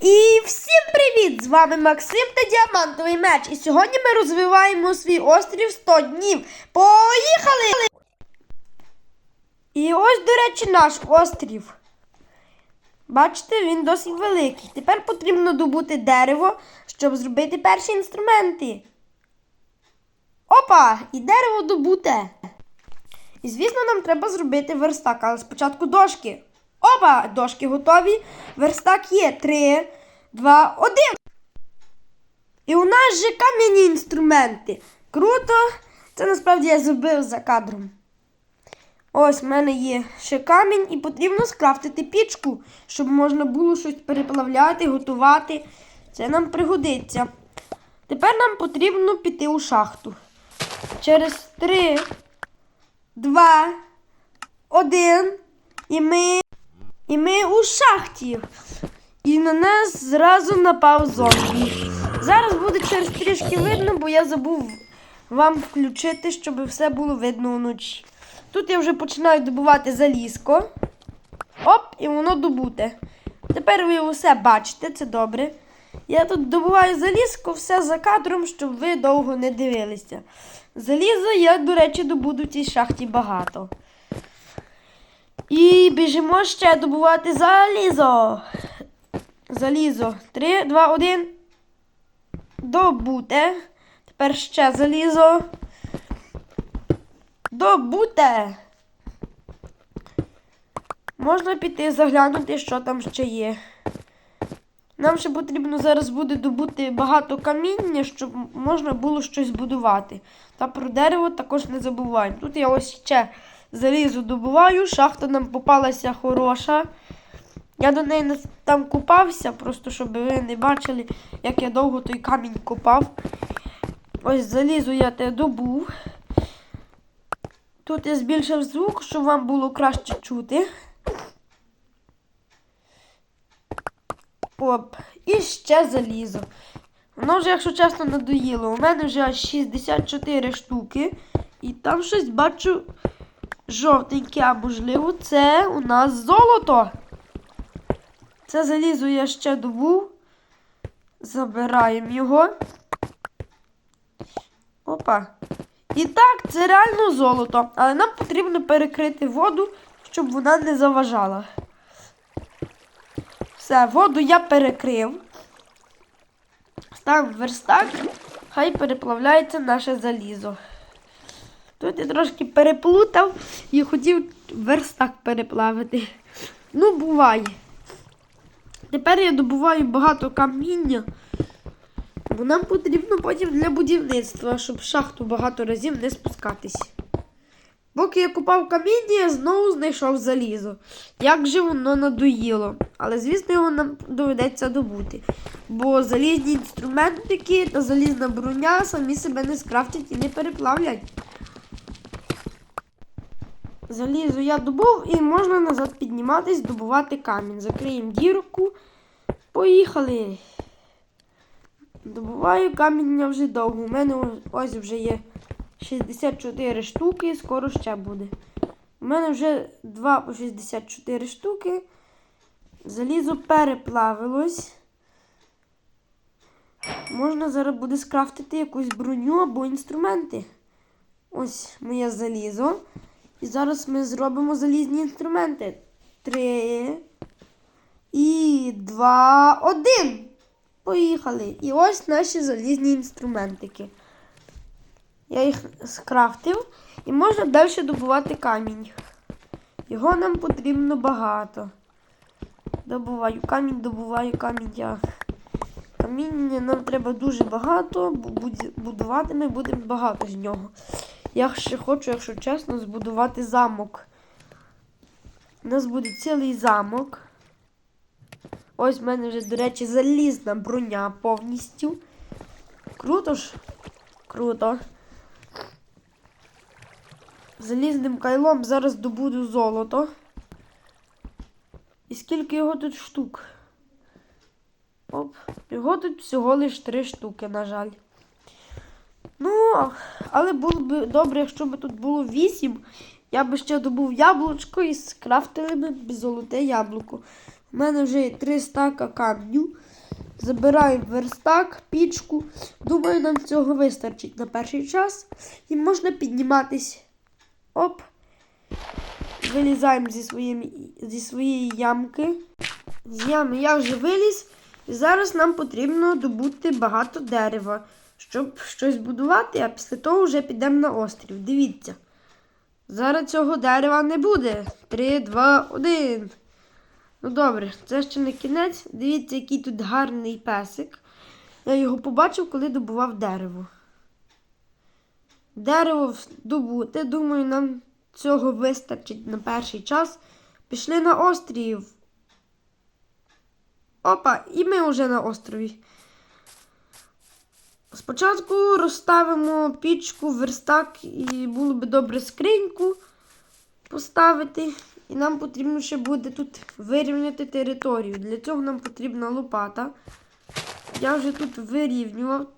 І всім привіт! З вами Максим та Діамантовий меч. І сьогодні ми розвиваємо свій острів 100 днів. Поїхали! І ось, до речі, наш острів. Бачите, він досить великий. Тепер потрібно добути дерево, щоб зробити перші інструменти. Опа! І дерево добуте. І звісно, нам треба зробити верстак, але спочатку дошки. Опа! Дошки готові. Верстак є. Три, два, один. І у нас же кам'яні інструменти. Круто! Це насправді я зробив за кадром. Ось в мене є ще камінь, і потрібно скрафтити пічку, щоб можна було щось переплавляти, готувати. Це нам пригодиться. Тепер нам потрібно піти у шахту. Через три, два, один. І ми. І ми у шахті. І на нас зразу напав зомбі. Зараз буде через трішки видно, бо я забув вам включити, щоб все було видно вночі. Тут я вже починаю добувати залізко. Оп, і воно добуте. Тепер ви усе бачите, це добре. Я тут добуваю залізко, все за кадром, щоб ви довго не дивилися. Заліза я, до речі, добуду в цій шахті багато. І біжимо ще добувати залізо. Залізо. Три, два, один. Добуте. Тепер ще залізо. Добуте. Можна піти заглянути, що там ще є. Нам ще потрібно зараз буде добути багато каміння, щоб можна було щось будувати. Та про дерево також не забуваємо. Тут я ось ще залізу добуваю, шахта нам попалася хороша. Я до неї там купався, просто щоб ви не бачили, як я довго той камінь копав. Ось залізу я те добув. Тут я збільшив звук, щоб вам було краще чути. Оп, і ще залізо. Воно вже, якщо чесно, надоїло. У мене вже 64 штуки. І там щось бачу жовтеньке, а можливо, це у нас золото. Це залізо я ще добув. Забираємо його. Опа. І так, це реально золото. Але нам потрібно перекрити воду, щоб вона не заважала. Все, воду я перекрив. Став верстак, хай переплавляється наше залізо. Тут я трошки переплутав і хотів верстак переплавити. Ну, буває. Тепер я добуваю багато каміння, бо нам потрібно потім для будівництва, щоб шахту багато разів не спускатись. Поки я купав каміння, я знову знайшов залізо. Як же воно надоїло. Але, звісно, його нам доведеться добути. Бо залізні інструментики та залізна броня самі себе не скрафтять і не переплавлять. Залізо я добув і можна назад підніматись, добувати камінь. Закриємо дірку. Поїхали. Добуваю каміння вже довго. У мене ось вже є 64 штуки, скоро ще буде. У мене вже 2 по 64 штуки. Залізо переплавилось. Можна зараз буде скрафтити якусь броню або інструменти. Ось моє залізо. І зараз ми зробимо залізні інструменти. Три. І два, один. Поїхали. І ось наші залізні інструментики. Я їх скрафтив і можна далі добувати камінь. Його нам потрібно багато. Добуваю камінь, добуваю камінь я. Каміння нам треба дуже багато, бо будувати ми будемо багато з нього. Я ще хочу, якщо чесно, збудувати замок. У нас буде цілий замок. Ось в мене вже, до речі, залізна броня повністю. Круто ж? Круто. Залізним кайлом зараз добуду золото. І скільки його тут штук? Оп, його тут всього лиш три штуки, на жаль. Ну, але було б добре, якщо б тут було вісім. Я би ще добув яблучко і скрафтили б золоте яблуко. У мене вже є три стака камню. Забираємо верстак, пічку. Думаю, нам цього вистачить на перший час. І можна підніматись. Оп. Вилізаємо зі, своїм, зі своєї ямки. З ями я вже виліз. І зараз нам потрібно добути багато дерева, щоб щось будувати, а після того вже підемо на острів. Дивіться. Зараз цього дерева не буде. Три, два, один. Ну добре, це ще не кінець. Дивіться, який тут гарний песик. Я його побачив, коли добував дерево. Дерево добуте. Думаю, нам цього вистачить на перший час. Пішли на острів. Опа, і ми вже на острові. Спочатку розставимо пічку, верстак, і було би добре скриньку поставити. І нам потрібно ще буде тут вирівняти територію. Для цього нам потрібна лопата. Я вже тут вирівнював.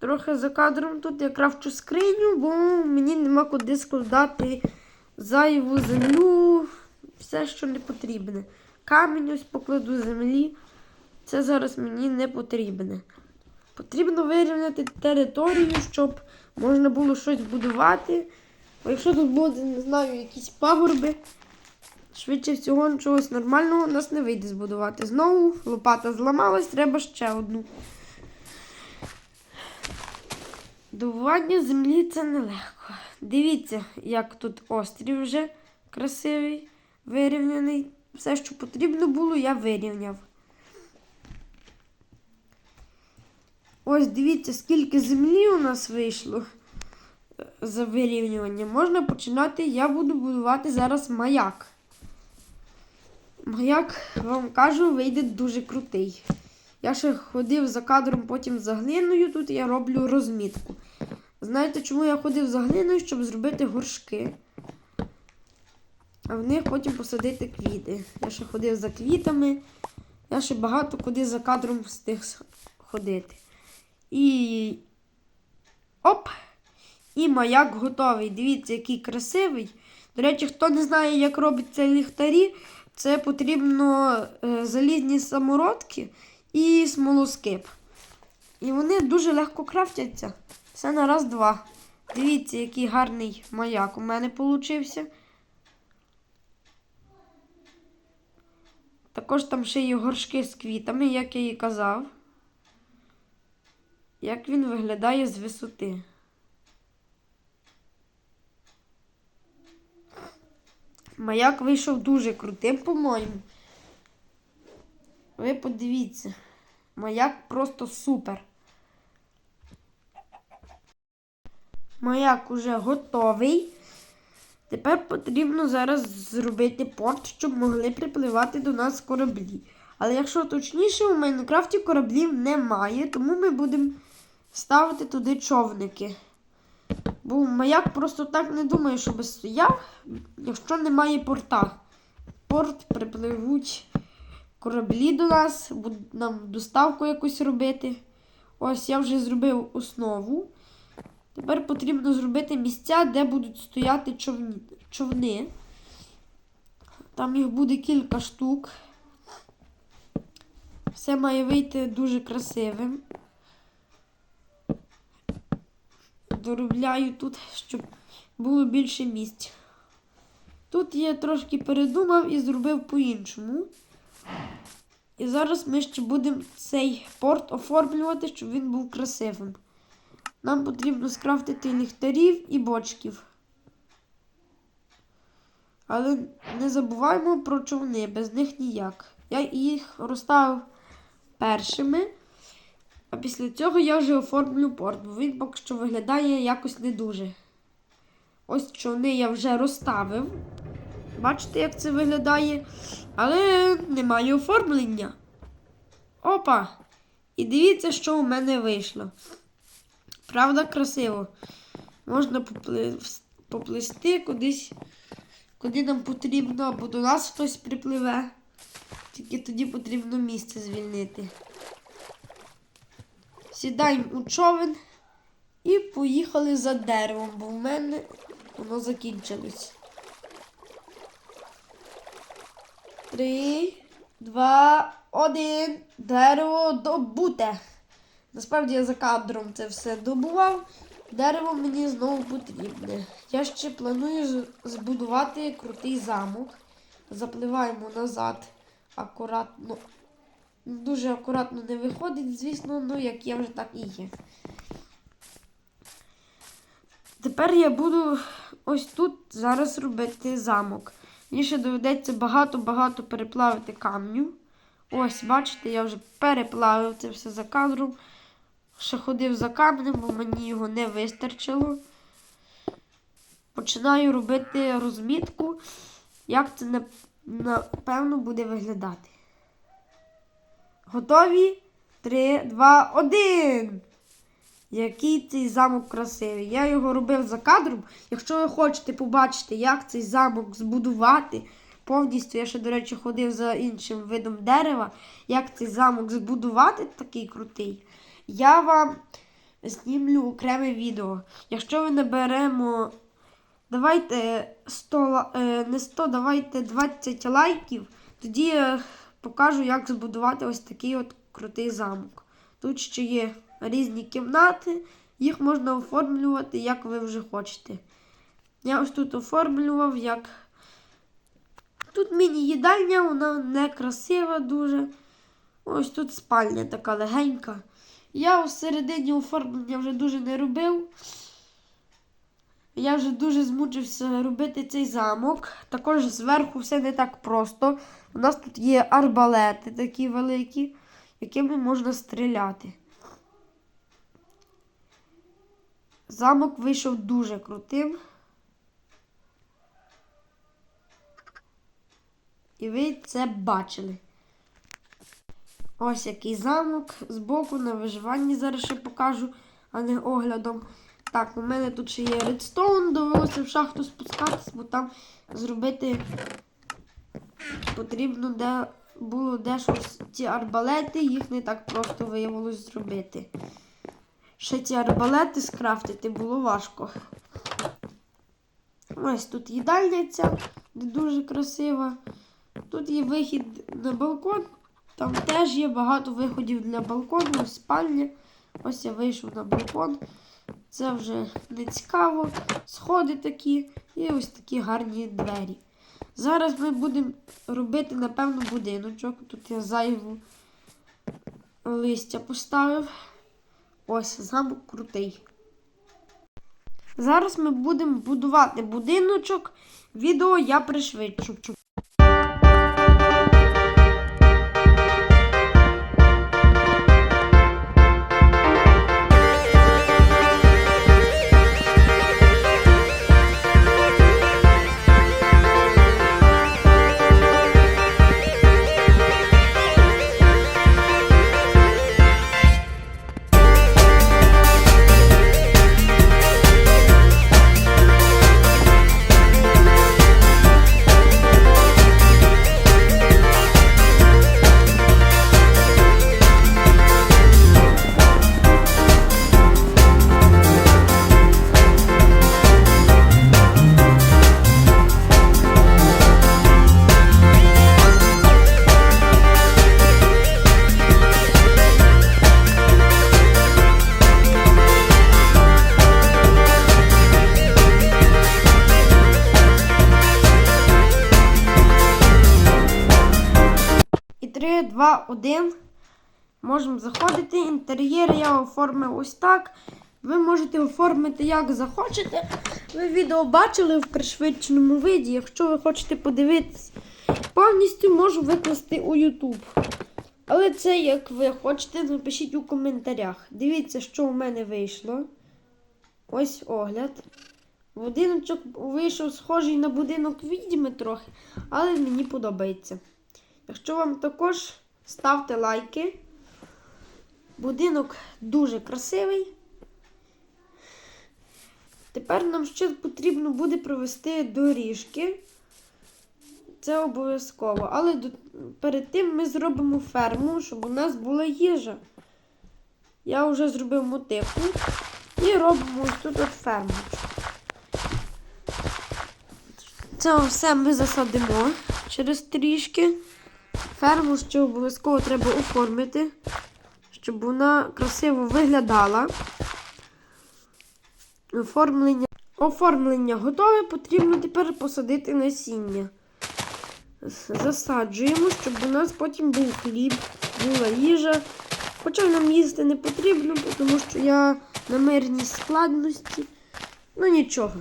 Трохи за кадром тут я крафчу скриню, бо мені нема куди складати зайву землю, все, що не потрібне. Камінь ось покладу землі. Це зараз мені не потрібне. Потрібно вирівняти територію, щоб можна було щось будувати. Бо якщо тут буде, не знаю, якісь пагорби, швидше всього чогось нормального у нас не вийде збудувати. Знову лопата зламалась, треба ще одну. Добування землі це нелегко. Дивіться, як тут острів вже красивий, вирівняний. Все, що потрібно було, я вирівняв. Ось дивіться, скільки землі у нас вийшло за вирівнювання. Можна починати. Я буду будувати зараз маяк. Маяк, вам кажу, вийде дуже крутий. Я ще ходив за кадром, потім за глиною. Тут я роблю розмітку. Знаєте, чому я ходив за глиною, щоб зробити горшки? А в них потім посадити квіти. Я ще ходив за квітами. Я ще багато куди за кадром встиг ходити. І. Оп! І маяк готовий. Дивіться, який красивий. До речі, хто не знає, як робиться ліхтарі, це потрібно е, залізні самородки і смолоскип. І вони дуже легко крафтяться. Все на раз-два. Дивіться, який гарний маяк у мене получився. Також там ще є горшки з квітами, як я і казав. Як він виглядає з висоти. Маяк вийшов дуже крутим, по-моєму. Ви подивіться. Маяк просто супер. Маяк уже готовий. Тепер потрібно зараз зробити порт, щоб могли припливати до нас кораблі. Але якщо точніше, у Майнкрафті кораблів немає, тому ми будемо ставити туди човники. Бо маяк просто так не думає, щоб стояв, якщо немає порта. Порт припливуть кораблі до нас, будуть нам доставку якусь робити. Ось я вже зробив основу. Тепер потрібно зробити місця, де будуть стояти човні, човни. Там їх буде кілька штук. Все має вийти дуже красивим. Доробляю тут, щоб було більше місць. Тут я трошки передумав і зробив по-іншому. І зараз ми ще будемо цей порт оформлювати, щоб він був красивим. Нам потрібно скрафтити ліхтарів і бочків. Але не забуваємо про човни, без них ніяк. Я їх розставив першими, а після цього я вже оформлю порт, бо він поки що виглядає якось не дуже. Ось човни я вже розставив. Бачите, як це виглядає? Але немає оформлення. Опа! І дивіться, що у мене вийшло. Правда, красиво. Можна поплисти кудись, куди нам потрібно, або до нас хтось припливе. Тільки тоді потрібно місце звільнити. Сідаємо у човен і поїхали за деревом, бо в мене воно закінчилось. Три, два, один. Дерево добуте. Насправді я за кадром це все добував. Дерево мені знову потрібне. Я ще планую збудувати крутий замок. Запливаємо назад акуратно. Дуже акуратно не виходить, звісно, ну як я вже так і є. Тепер я буду ось тут зараз робити замок. Мені ще доведеться багато-багато переплавити камню. Ось, бачите, я вже переплавив це все за кадром. Ще ходив за камнем, бо мені його не вистачило. Починаю робити розмітку, як це напевно буде виглядати. Готові? Три, два, один. Який цей замок красивий. Я його робив за кадром. Якщо ви хочете побачити, як цей замок збудувати, повністю, я ще, до речі, ходив за іншим видом дерева, як цей замок збудувати такий крутий, я вам знімлю окреме відео. Якщо ви наберемо, давайте 100, е, не 100, давайте 20 лайків, тоді я покажу, як збудувати ось такий от крутий замок. Тут ще є різні кімнати, їх можна оформлювати, як ви вже хочете. Я ось тут оформлював, як. Тут міні-їдальня, вона не красива дуже. Ось тут спальня така легенька. Я у середині оформлення вже дуже не робив. Я вже дуже змучився робити цей замок. Також зверху все не так просто. У нас тут є арбалети такі великі, якими можна стріляти. Замок вийшов дуже крутим. І ви це бачили. Ось який замок збоку на виживанні зараз ще покажу, а не оглядом. Так, у мене тут ще є редстоун, довелося в шахту спускатись, бо там зробити потрібно де було дещо ці арбалети, їх не так просто виявилось зробити. Ще ці арбалети скрафтити було важко. Ось тут їдальня ця, де дуже красива. Тут є вихід на балкон. Там теж є багато виходів для балкону, спальня. Ось я вийшов на балкон. Це вже не цікаво. Сходи такі і ось такі гарні двері. Зараз ми будемо робити, напевно, будиночок. Тут я зайву листя поставив. Ось замок крутий. Зараз ми будемо будувати будиночок. Відео я пришвидшу. 1. Можемо заходити. Інтер'єр я оформив ось так. Ви можете оформити як захочете. Ви відео бачили в пришвидшеному виді. Якщо ви хочете подивитись, повністю можу викласти у YouTube. Але це як ви хочете, напишіть у коментарях. Дивіться, що у мене вийшло. Ось огляд. Будиночок вийшов схожий на будинок відьми трохи, але мені подобається. Якщо вам також ставте лайки. Будинок дуже красивий. Тепер нам ще потрібно буде провести доріжки. Це обов'язково. Але до- перед тим ми зробимо ферму, щоб у нас була їжа. Я вже зробив мотику і робимо ось тут от ферму. Це все ми засадимо через трішки. Ферму ще обов'язково треба оформити, щоб вона красиво виглядала. Оформлення, оформлення готове, потрібно тепер посадити насіння. Засаджуємо, щоб у нас потім був хліб, була їжа. Хоча нам їсти не потрібно, тому що я на мирній складності. Ну нічого.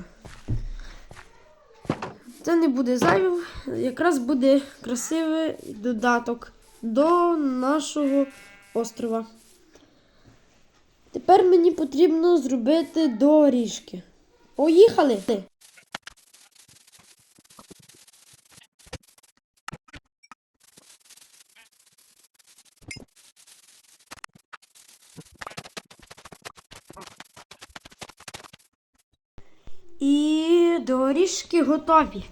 Це не буде зайвим, якраз буде красивий додаток до нашого острова. Тепер мені потрібно зробити доріжки. Поїхали! І доріжки готові.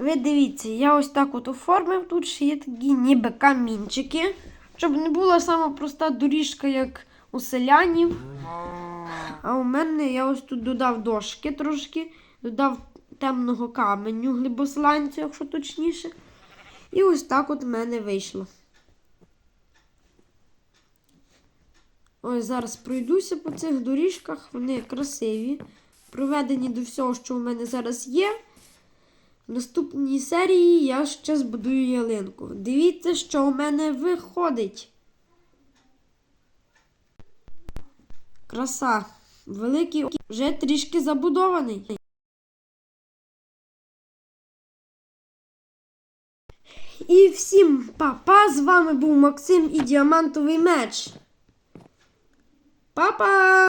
Ви дивіться, я ось так от оформив. Тут ще є такі ніби камінчики, щоб не була сама проста доріжка, як у селянів. А у мене я ось тут додав дошки трошки, додав темного каменю, глибосланцю, якщо точніше. І ось так от в мене вийшло. Ось зараз пройдуся по цих доріжках, вони красиві, проведені до всього, що у мене зараз є. В наступній серії я ще збудую ялинку. Дивіться, що у мене виходить. Краса. Великий вже трішки забудований. І всім па-па! З вами був Максим і Діамантовий меч. Па-па!